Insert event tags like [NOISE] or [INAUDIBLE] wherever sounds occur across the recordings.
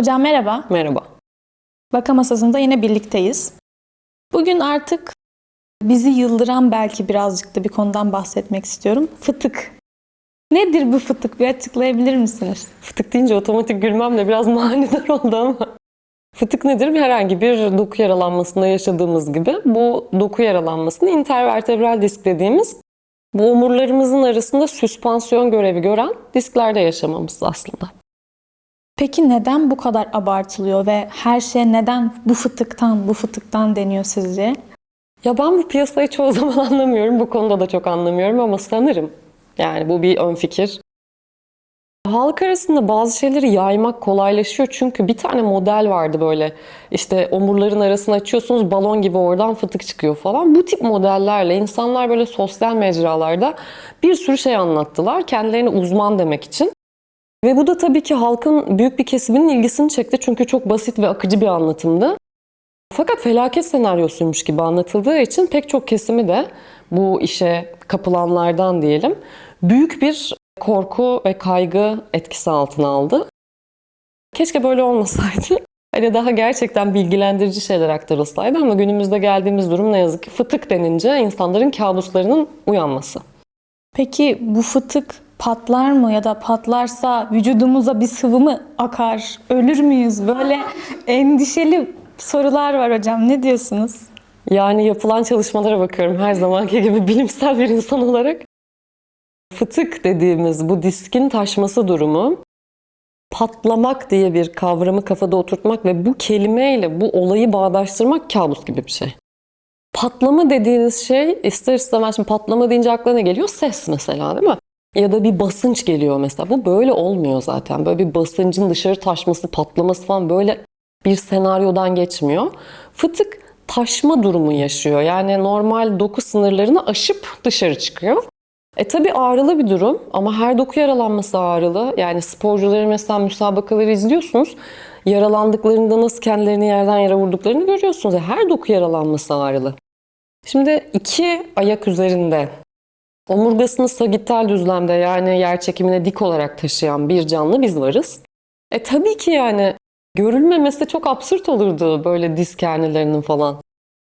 Hocam merhaba. Merhaba. Vaka masasında yine birlikteyiz. Bugün artık bizi yıldıran belki birazcık da bir konudan bahsetmek istiyorum. Fıtık. Nedir bu fıtık? Bir açıklayabilir misiniz? Fıtık deyince otomatik gülmem de biraz [LAUGHS] manidar oldu ama. Fıtık nedir? Herhangi bir doku yaralanmasında yaşadığımız gibi bu doku yaralanmasını intervertebral disk dediğimiz bu omurlarımızın arasında süspansiyon görevi gören disklerde yaşamamız aslında. Peki neden bu kadar abartılıyor ve her şey neden bu fıtıktan, bu fıtıktan deniyor sizce? Ya ben bu piyasayı çoğu [LAUGHS] zaman anlamıyorum. Bu konuda da çok anlamıyorum ama sanırım yani bu bir ön fikir. Halk arasında bazı şeyleri yaymak kolaylaşıyor çünkü bir tane model vardı böyle işte omurların arasını açıyorsunuz balon gibi oradan fıtık çıkıyor falan. Bu tip modellerle insanlar böyle sosyal mecralarda bir sürü şey anlattılar kendilerini uzman demek için. Ve bu da tabii ki halkın büyük bir kesiminin ilgisini çekti çünkü çok basit ve akıcı bir anlatımdı. Fakat felaket senaryosuymuş gibi anlatıldığı için pek çok kesimi de bu işe kapılanlardan diyelim büyük bir korku ve kaygı etkisi altına aldı. Keşke böyle olmasaydı. [LAUGHS] Hani daha gerçekten bilgilendirici şeyler aktarılsaydı ama günümüzde geldiğimiz durum ne yazık ki fıtık denince insanların kabuslarının uyanması. Peki bu fıtık patlar mı ya da patlarsa vücudumuza bir sıvı mı akar? Ölür müyüz? Böyle [LAUGHS] endişeli sorular var hocam. Ne diyorsunuz? Yani yapılan çalışmalara bakıyorum her zamanki gibi bilimsel bir insan olarak. Fıtık dediğimiz bu diskin taşması durumu patlamak diye bir kavramı kafada oturtmak ve bu kelimeyle bu olayı bağdaştırmak kabus gibi bir şey. Patlama dediğiniz şey ister istemez şimdi patlama deyince aklına ne geliyor? Ses mesela değil mi? Ya da bir basınç geliyor mesela. Bu böyle olmuyor zaten. Böyle bir basıncın dışarı taşması, patlaması falan böyle bir senaryodan geçmiyor. Fıtık taşma durumu yaşıyor. Yani normal doku sınırlarını aşıp dışarı çıkıyor. E tabi ağrılı bir durum ama her doku yaralanması ağrılı. Yani sporcuların mesela müsabakaları izliyorsunuz. Yaralandıklarında nasıl kendilerini yerden yere vurduklarını görüyorsunuz. Yani her doku yaralanması ağrılı. Şimdi iki ayak üzerinde omurgasını sagittal düzlemde yani yer çekimine dik olarak taşıyan bir canlı biz varız. E tabii ki yani görülmemesi çok absürt olurdu böyle disk hernilerinin falan.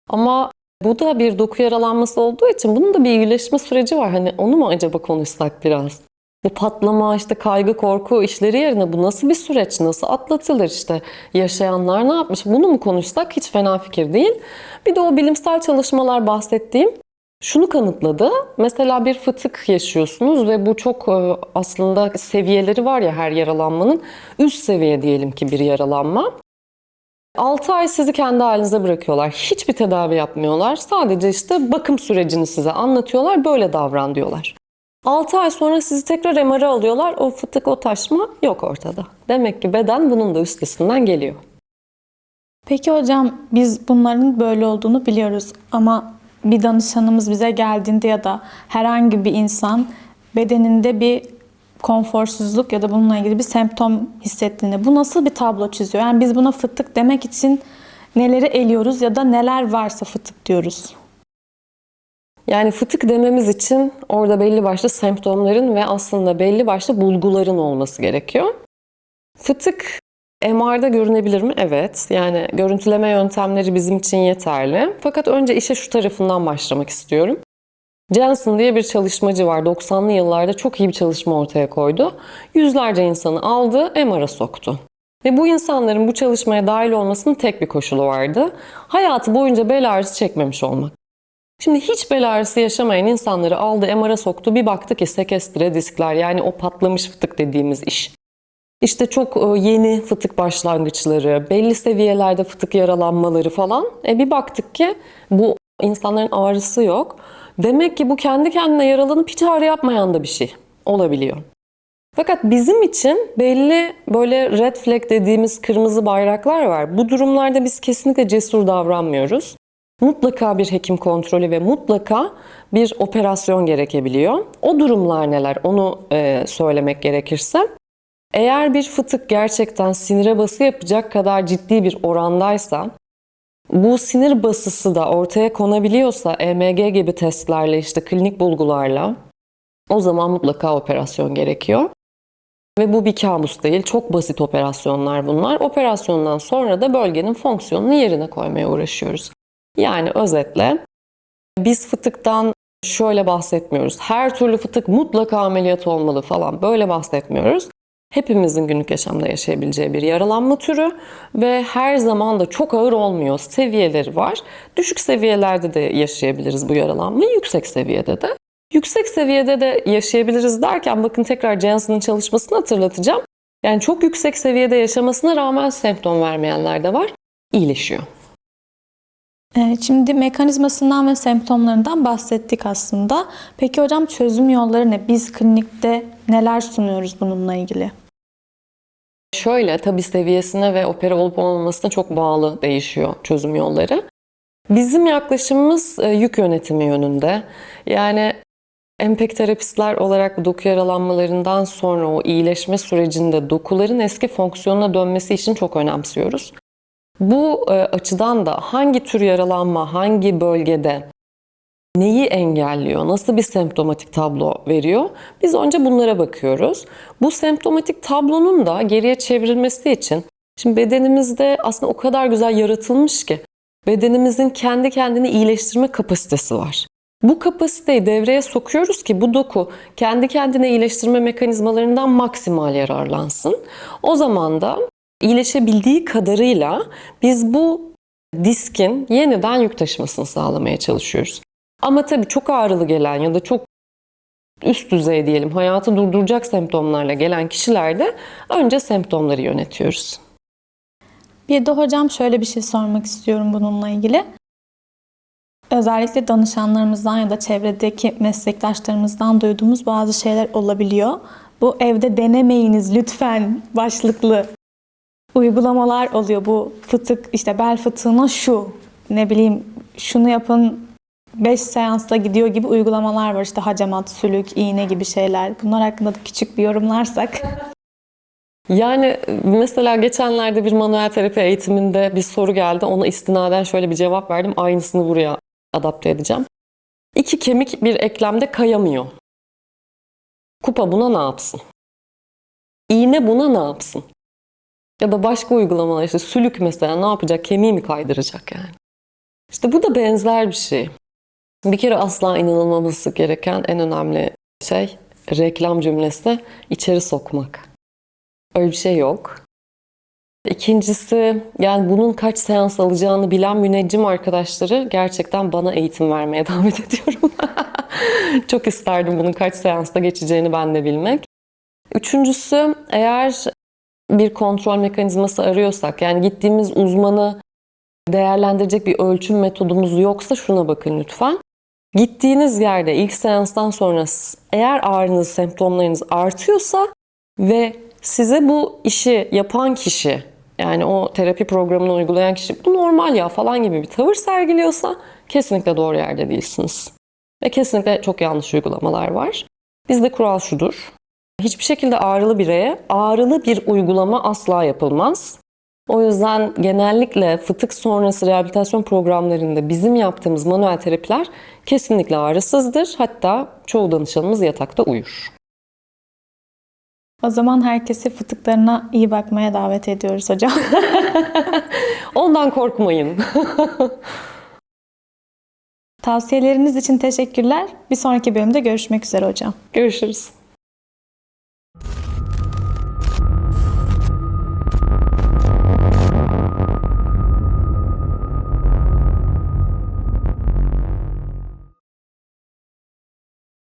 Ama bu da bir doku yaralanması olduğu için bunun da bir iyileşme süreci var. Hani onu mu acaba konuşsak biraz? Bu patlama, işte kaygı, korku işleri yerine bu nasıl bir süreç, nasıl atlatılır işte yaşayanlar ne yapmış bunu mu konuşsak hiç fena fikir değil. Bir de o bilimsel çalışmalar bahsettiğim şunu kanıtladı. Mesela bir fıtık yaşıyorsunuz ve bu çok e, aslında seviyeleri var ya her yaralanmanın. Üst seviye diyelim ki bir yaralanma. 6 ay sizi kendi halinize bırakıyorlar. Hiçbir tedavi yapmıyorlar. Sadece işte bakım sürecini size anlatıyorlar. Böyle davran diyorlar. 6 ay sonra sizi tekrar MR'a alıyorlar. O fıtık, o taşma yok ortada. Demek ki beden bunun da üstesinden geliyor. Peki hocam biz bunların böyle olduğunu biliyoruz ama bir danışanımız bize geldiğinde ya da herhangi bir insan bedeninde bir konforsuzluk ya da bununla ilgili bir semptom hissettiğinde bu nasıl bir tablo çiziyor? Yani biz buna fıtık demek için neleri eliyoruz ya da neler varsa fıtık diyoruz. Yani fıtık dememiz için orada belli başlı semptomların ve aslında belli başlı bulguların olması gerekiyor. Fıtık MR'da görünebilir mi? Evet. Yani görüntüleme yöntemleri bizim için yeterli. Fakat önce işe şu tarafından başlamak istiyorum. Jensen diye bir çalışmacı var. 90'lı yıllarda çok iyi bir çalışma ortaya koydu. Yüzlerce insanı aldı, MR'a soktu. Ve bu insanların bu çalışmaya dahil olmasının tek bir koşulu vardı. Hayatı boyunca bel ağrısı çekmemiş olmak. Şimdi hiç bel ağrısı yaşamayan insanları aldı, MR'a soktu. Bir baktı ki sekestre diskler yani o patlamış fıtık dediğimiz iş. İşte çok e, yeni fıtık başlangıçları, belli seviyelerde fıtık yaralanmaları falan. E bir baktık ki bu insanların ağrısı yok. Demek ki bu kendi kendine yaralanıp hiç ağrı yapmayan da bir şey olabiliyor. Fakat bizim için belli böyle red flag dediğimiz kırmızı bayraklar var. Bu durumlarda biz kesinlikle cesur davranmıyoruz. Mutlaka bir hekim kontrolü ve mutlaka bir operasyon gerekebiliyor. O durumlar neler onu e, söylemek gerekirse. Eğer bir fıtık gerçekten sinire bası yapacak kadar ciddi bir orandaysa bu sinir basısı da ortaya konabiliyorsa EMG gibi testlerle işte klinik bulgularla o zaman mutlaka operasyon gerekiyor. Ve bu bir kabus değil. Çok basit operasyonlar bunlar. Operasyondan sonra da bölgenin fonksiyonunu yerine koymaya uğraşıyoruz. Yani özetle biz fıtıktan şöyle bahsetmiyoruz. Her türlü fıtık mutlaka ameliyat olmalı falan böyle bahsetmiyoruz. Hepimizin günlük yaşamda yaşayabileceği bir yaralanma türü ve her zaman da çok ağır olmuyor. Seviyeleri var. Düşük seviyelerde de yaşayabiliriz bu yaralanmayı, yüksek seviyede de. Yüksek seviyede de yaşayabiliriz derken bakın tekrar Jansen'ın çalışmasını hatırlatacağım. Yani çok yüksek seviyede yaşamasına rağmen semptom vermeyenler de var. İyileşiyor. Evet, şimdi mekanizmasından ve semptomlarından bahsettik aslında. Peki hocam çözüm yolları ne? Biz klinikte neler sunuyoruz bununla ilgili? Şöyle tabii seviyesine ve opera olup olmamasına çok bağlı değişiyor çözüm yolları. Bizim yaklaşımımız e, yük yönetimi yönünde. Yani empek terapistler olarak doku yaralanmalarından sonra o iyileşme sürecinde dokuların eski fonksiyonuna dönmesi için çok önemsiyoruz. Bu e, açıdan da hangi tür yaralanma, hangi bölgede neyi engelliyor, nasıl bir semptomatik tablo veriyor? Biz önce bunlara bakıyoruz. Bu semptomatik tablonun da geriye çevrilmesi için şimdi bedenimizde aslında o kadar güzel yaratılmış ki bedenimizin kendi kendini iyileştirme kapasitesi var. Bu kapasiteyi devreye sokuyoruz ki bu doku kendi kendine iyileştirme mekanizmalarından maksimal yararlansın. O zaman da iyileşebildiği kadarıyla biz bu diskin yeniden yük taşımasını sağlamaya çalışıyoruz. Ama tabii çok ağrılı gelen ya da çok üst düzey diyelim hayatı durduracak semptomlarla gelen kişilerde önce semptomları yönetiyoruz. Bir de hocam şöyle bir şey sormak istiyorum bununla ilgili. Özellikle danışanlarımızdan ya da çevredeki meslektaşlarımızdan duyduğumuz bazı şeyler olabiliyor. Bu evde denemeyiniz lütfen başlıklı uygulamalar oluyor. Bu fıtık işte bel fıtığına şu ne bileyim şunu yapın 5 seansla gidiyor gibi uygulamalar var. İşte hacamat, sülük, iğne gibi şeyler. Bunlar hakkında da küçük bir yorumlarsak. [LAUGHS] Yani mesela geçenlerde bir manuel terapi eğitiminde bir soru geldi. Ona istinaden şöyle bir cevap verdim. Aynısını buraya adapte edeceğim. İki kemik bir eklemde kayamıyor. Kupa buna ne yapsın? İğne buna ne yapsın? Ya da başka uygulamalar işte sülük mesela ne yapacak? Kemiği mi kaydıracak yani? İşte bu da benzer bir şey. Bir kere asla inanılmaması gereken en önemli şey reklam cümlesi içeri sokmak. Öyle bir şey yok. İkincisi yani bunun kaç seans alacağını bilen müneccim arkadaşları gerçekten bana eğitim vermeye [LAUGHS] davet ediyorum. Çok isterdim bunun kaç seansta geçeceğini ben de bilmek. Üçüncüsü eğer bir kontrol mekanizması arıyorsak yani gittiğimiz uzmanı değerlendirecek bir ölçüm metodumuz yoksa şuna bakın lütfen. Gittiğiniz yerde ilk seanstan sonra eğer ağrınız, semptomlarınız artıyorsa ve size bu işi yapan kişi yani o terapi programını uygulayan kişi bu normal ya falan gibi bir tavır sergiliyorsa kesinlikle doğru yerde değilsiniz. Ve kesinlikle çok yanlış uygulamalar var. Bizde kural şudur. Hiçbir şekilde ağrılı bireye ağrılı bir uygulama asla yapılmaz. O yüzden genellikle fıtık sonrası rehabilitasyon programlarında bizim yaptığımız manuel terapiler kesinlikle ağrısızdır. Hatta çoğu danışanımız yatakta uyur. O zaman herkesi fıtıklarına iyi bakmaya davet ediyoruz hocam. [LAUGHS] Ondan korkmayın. [LAUGHS] Tavsiyeleriniz için teşekkürler. Bir sonraki bölümde görüşmek üzere hocam. Görüşürüz.